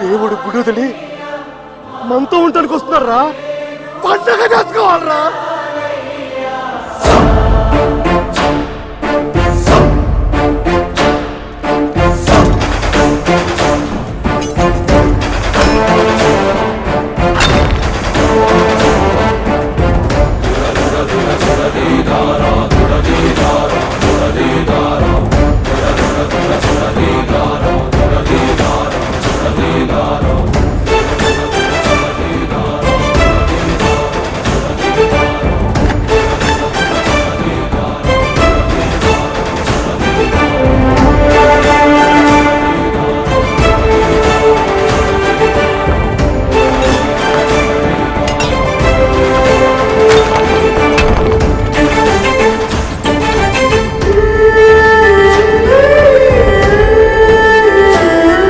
దేవుడు గుడి వదిలి మనతో ఉండడానికి వస్తున్నారా? పండగ చేసుకోవాలరా